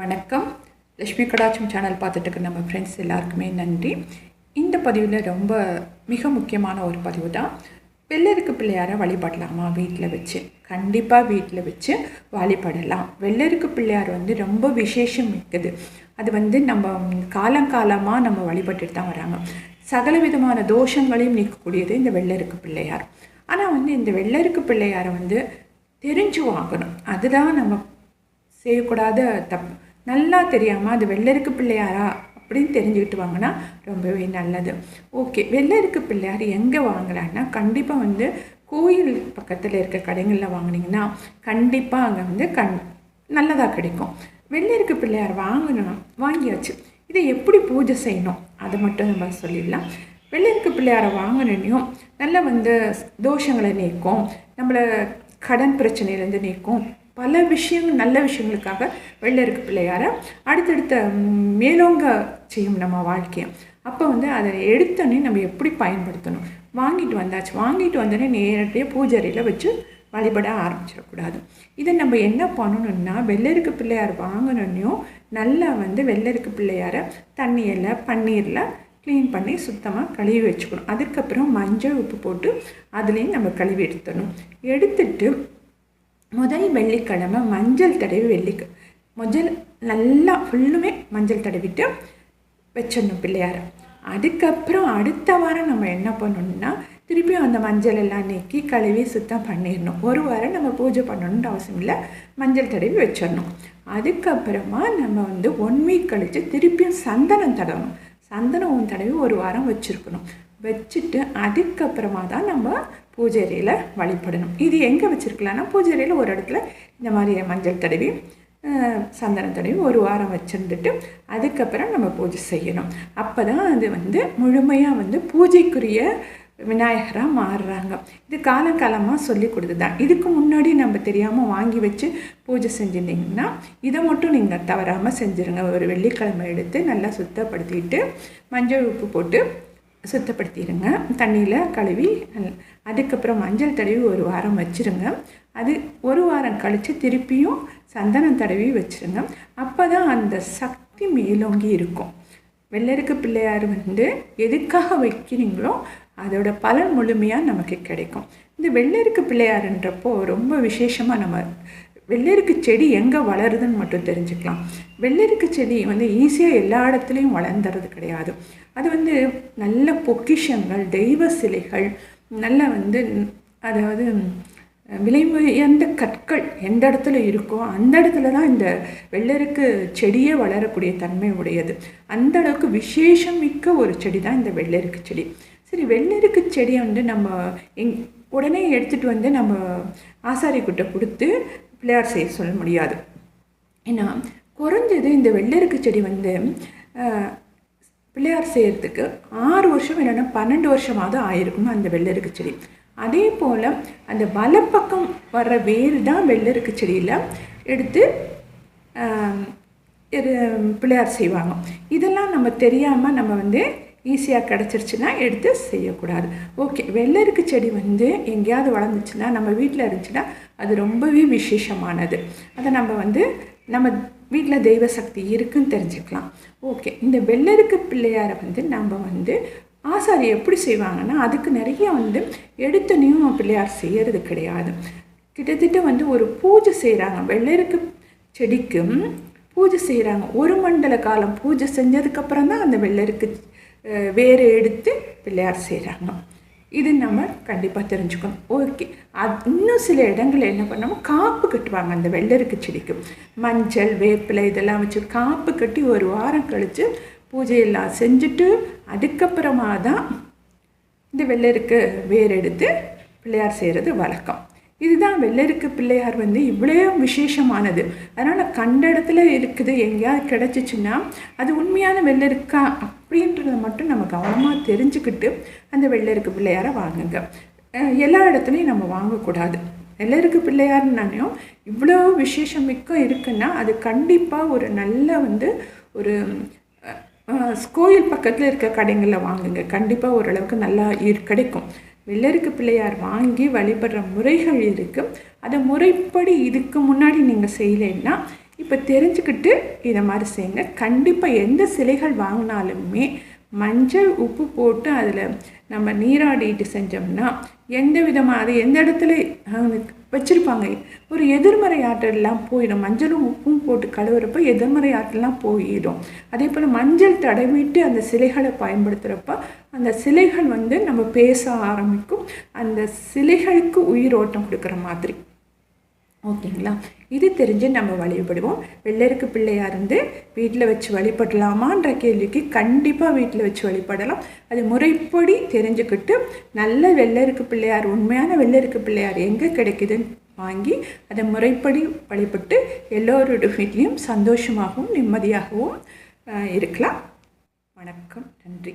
வணக்கம். லக்ஷ்மி கடாச்சம் சேனல் பார்த்துட்டு நம்ம ஃப்ரெண்ட்ஸ் எல்லாருக்குமே நன்றி. இந்த பதிவில் ரொம்ப மிக முக்கியமான ஒரு பதிவு தான் வெள்ளருக்கு பிள்ளையாரை வழிபடலாமா? வீட்டில் வச்சு. கண்டிப்பாக வீட்டில் வச்சு வழிபடலாம். வெள்ளருக்கு பிள்ளையார் வந்து ரொம்ப விசேஷம் மிக்கது. அது வந்து நம்ம காலங்காலமாக நம்ம வழிபட்டுட்டு தான் வராங்க. சகல விதமான தோஷங்களையும் நீக்கக்கூடியது இந்த வெள்ளருக்கு பிள்ளையார். ஆனால் வந்து இந்த வெள்ளருக்கு பிள்ளையாரை வந்து தெரிஞ்சு வாங்கணும் அதுதான் நம்ம செய்யக்கூடாத தப்பு. நல்லா தெரியாமல் அது வெள்ளருக்கு பிள்ளையாரா அப்படின்னு தெரிஞ்சுக்கிட்டு வாங்கினா ரொம்பவே நல்லது. ஓகே வெள்ளருக்கு பிள்ளையார் எங்கே வாங்கலான்னா கண்டிப்பாக வந்து கோயில் பக்கத்தில் இருக்க கடைகளில் வாங்கினீங்கன்னா கண்டிப்பாக அங்கே வந்து கண் நல்லதாக கிடைக்கும். வெள்ளருக்கு பிள்ளையார் வாங்கணும் வாங்கியாச்சு. இதை எப்படி பூஜை செய்யணும்? அதை மட்டும் நம்ம சொல்லிடலாம். வெள்ளருக்கு பிள்ளையாரை வாங்கினையும் நல்லா வந்து தோஷங்களை நீக்கும் நம்மளை கடன் பிரச்சனையிலேருந்து நீக்கும் பல விஷயங்கள் நல்ல விஷயங்களுக்காக வெள்ளருக்கு பிள்ளையாரை. அடுத்தடுத்த மேலோங்க செய்யும் நம்ம வாழ்க்கையை. அப்போ வந்து அதை எடுத்தோடனே நம்ம எப்படி பயன்படுத்தணும்? வாங்கிட்டு வந்தாச்சு. வாங்கிட்டு வந்தோடனே நேரடியாக பூஜாரியில் வச்சு வழிபட ஆரம்பிச்சிடக்கூடாது. இதை நம்ம என்ன பண்ணணும்னா வெள்ளருக்கு பிள்ளையார் வாங்கினோன்னையும் நல்லா வந்து வெள்ளருக்கு பிள்ளையாரை தண்ணியில் பன்னீரில் க்ளீன் பண்ணி சுத்தமாக கழுவி வச்சுக்கணும். அதுக்கப்புறம் மஞ்சள் உப்பு போட்டு அதுலேயும் நம்ம கழுவி எடுத்துடணும். எடுத்துட்டு முதல் வெள்ளிக்கிழமை மஞ்சள் தடவி வெள்ளிக்கு முதல் நல்லா ஃபுல்லுமே மஞ்சள் தடவிட்டு வச்சிடணும் பிள்ளையார். அதுக்கப்புறம் அடுத்த வாரம் நம்ம என்ன பண்ணணும்னா திருப்பியும் அந்த மஞ்சள் எல்லாம் நீக்கி கழுவி சுத்தம் பண்ணிடணும். ஒரு வாரம் நம்ம பூஜை பண்ணணுன்ற அவசியம் இல்லை. மஞ்சள் தடவி வச்சிடணும். அதுக்கப்புறமா நம்ம வந்து ஒன் வீக் கழித்து திருப்பியும் சந்தனம் தடவணும். சந்தனம் தடவி ஒரு வாரம் வச்சுருக்கணும். வச்சுட்டு அதுக்கப்புறமா தான் நம்ம பூஜை வழிபடணும். இது எங்கே வச்சுருக்கலாம்னா பூஜை ஒரு இடத்துல இந்த மாதிரி மஞ்சள் தடவி சந்தன சந்தனம் தடவி ஒரு வாரம் வச்சுருந்துட்டு அதுக்கப்புறம் நம்ம பூஜை செய்யணும். அப்போ தான் அது வந்து முழுமையாக வந்து பூஜைக்குரிய விநாயகராக மாறுறாங்க. இது காலங்காலமாக சொல்லி கொடுத்து தான் இதுக்கு முன்னாடி நம்ம தெரியாமல் வாங்கி வச்சு பூஜை செஞ்சுருந்தீங்கன்னா இதை மட்டும் நீங்கள் தவறாமல் செஞ்சுருங்க. ஒரு வெள்ளிக்கிழமை எடுத்து நல்லா சுத்தப்படுத்திட்டு மஞ்சள் உப்பு போட்டு சுத்தப்படுத்திடுங்க. தண்ணியில் கழுவி அதுக்கப்புறம் மஞ்சள் தடவி ஒரு வாரம் வச்சுருங்க. அது ஒரு வாரம் கழித்து திருப்பியும் சந்தனம் தடவி வச்சுருங்க. அப்போ தான் அந்த சக்தி மேலோங்கி இருக்கும். வெள்ளருக்கு பிள்ளையார் வந்து எதுக்காக வைக்கிறீங்களோ அதோட பலன் முழுமையாக நமக்கு கிடைக்கும். இந்த வெள்ளருக்கு பிள்ளையாருன்றப்போ ரொம்ப விசேஷமாக நம்ம வெள்ளருக்கு செடி எங்கே வளருதுன்னு மட்டும் தெரிஞ்சுக்கலாம். வெள்ளெருக்கு செடி வந்து ஈஸியாக எல்லா இடத்துலையும் வளர்ந்துறது கிடையாது. அது வந்து நல்ல பொக்கிஷங்கள் தெய்வ சிலைகள் நல்ல வந்து அதாவது விலை உயர்ந்த கற்கள் எந்த இடத்துல இருக்கோ அந்த இடத்துல தான் இந்த வெள்ளருக்கு செடியே வளரக்கூடிய தன்மை உடையது. அந்த அளவுக்கு விசேஷம் மிக்க ஒரு செடி தான் இந்த வெள்ளருக்கு செடி. சரி வெள்ளருக்கு செடியை வந்து நம்ம எங் உடனே எடுத்துகிட்டு வந்து நம்ம ஆசாரி கிட்ட கொடுத்து பிள்ளையார் செய்ய சொல்ல முடியாது. ஏன்னா குறைஞ்சது இந்த வெள்ளருக்கு செடி வந்து பிள்ளையார் செய்கிறதுக்கு ஆறு வருஷம் இல்லைன்னா பன்னெண்டு வருஷமாவது ஆயிருக்கும் அந்த வெள்ளருக்கு செடி. அதே போல் அந்த வலப்பக்கம் வர்ற வேர் தான் வெள்ளருக்கு செடியில் எடுத்து இது பிள்ளையார் செய்வாங்க. இதெல்லாம் நம்ம தெரியாமல் நம்ம வந்து ஈஸியாக கிடச்சிருச்சுன்னா எடுத்து செய்யக்கூடாது. ஓகே வெள்ளருக்கு செடி வந்து எங்கேயாவது வளர்ந்துச்சுன்னா நம்ம வீட்டில் இருந்துச்சுன்னா அது ரொம்பவே விசேஷமானது. அதை நம்ம வந்து நம்ம வீட்டில் தெய்வ சக்தி இருக்குன்னு தெரிஞ்சுக்கலாம். ஓகே இந்த வெள்ளருக்கு பிள்ளையாரை வந்து நம்ம வந்து ஆசாரி எப்படி செய்வாங்கன்னா அதுக்கு நிறைய வந்து எடுத்தனையும் பிள்ளையார் செய்யறது கிடையாது. கிட்டத்தட்ட வந்து ஒரு பூஜை செய்கிறாங்க வெள்ளருக்கு செடிக்கும் பூஜை செய்கிறாங்க ஒரு மண்டல காலம் பூஜை செஞ்சதுக்கப்புறம் தான் அந்த வெள்ளருக்கு வேறு எடுத்து பிள்ளையார் செய்கிறாங்க இது நம்ம கண்டிப்பாக தெரிஞ்சுக்கணும் ஓகே அது இன்னும் சில இடங்களில் என்ன பண்ணோம் காப்பு கட்டுவாங்க அந்த வெள்ளருக்கு செடிக்கு மஞ்சள் வேப்பிலை இதெல்லாம் வச்சு காப்பு கட்டி ஒரு வாரம் கழித்து பூஜையெல்லாம் செஞ்சுட்டு அதுக்கப்புறமா தான் இந்த வெள்ளருக்கு வேர் எடுத்து பிள்ளையார் செய்கிறது வழக்கம் இதுதான் வெள்ளருக்கு பிள்ளையார் வந்து இவ்வளோ விசேஷமானது. அதனால் கண்ட இடத்துல இருக்குது எங்கேயாவது கிடச்சிச்சின்னா அது உண்மையான வெள்ளருக்கா அப்படின்றத மட்டும் நம்ம கவனமாக தெரிஞ்சுக்கிட்டு அந்த வெள்ளருக்கு பிள்ளையாரை வாங்குங்க. எல்லா இடத்துலையும் நம்ம வாங்கக்கூடாது. வெள்ளருக்கு பிள்ளையார்னாலையும் இவ்வளோ விசேஷம் மிக்க இருக்குன்னா அது கண்டிப்பாக ஒரு நல்ல வந்து ஒரு கோயில் பக்கத்தில் இருக்க கடைங்களில் வாங்குங்க. கண்டிப்பாக ஓரளவுக்கு நல்லா இரு- கிடைக்கும். வெள்ளருக்கு பிள்ளையார் வாங்கி வழிபடுற முறைகள் இருக்குது அதை முறைப்படி இதுக்கு முன்னாடி நீங்கள் செய்யலைன்னா இப்போ தெரிஞ்சுக்கிட்டு இதை மாதிரி செய்யுங்க. கண்டிப்பாக எந்த சிலைகள் வாங்கினாலுமே மஞ்சள் உப்பு போட்டு அதில் நம்ம நீராடிட்டு செஞ்சோம்னா எந்த விதமாக அது எந்த இடத்துல வச்சுருப்பாங்க. ஒரு எதிர்மறை ஆற்றல்லாம் போயிடும். மஞ்சளும் உப்பும் போட்டு கழுவுறப்ப எதிர்மறை ஆற்றல்லாம் போயிடும். அதே போல் மஞ்சள் தடவிட்டு அந்த சிலைகளை பயன்படுத்துகிறப்ப அந்த சிலைகள் வந்து நம்ம பேச ஆரம்பிக்கும். அந்த சிலைகளுக்கு உயிரோட்டம் கொடுக்குற மாதிரி. ஓகேங்களா? இது தெரிஞ்சு நம்ம வழிபடுவோம். வெள்ளருக்கு பிள்ளையாக இருந்து வீட்டில் வச்சு வழிபடலாமான்ற கேள்விக்கு கண்டிப்பாக வீட்டில் வச்சு வழிபடலாம். அது முறைப்படி தெரிஞ்சுக்கிட்டு நல்ல வெள்ளருக்கு பிள்ளையார் உண்மையான வெள்ளருக்கு பிள்ளையார் எங்கே கிடைக்குதுன்னு வாங்கி அதை முறைப்படி வழிபட்டு எல்லோரோட வீட்லேயும் சந்தோஷமாகவும் நிம்மதியாகவும் இருக்கலாம். வணக்கம். நன்றி.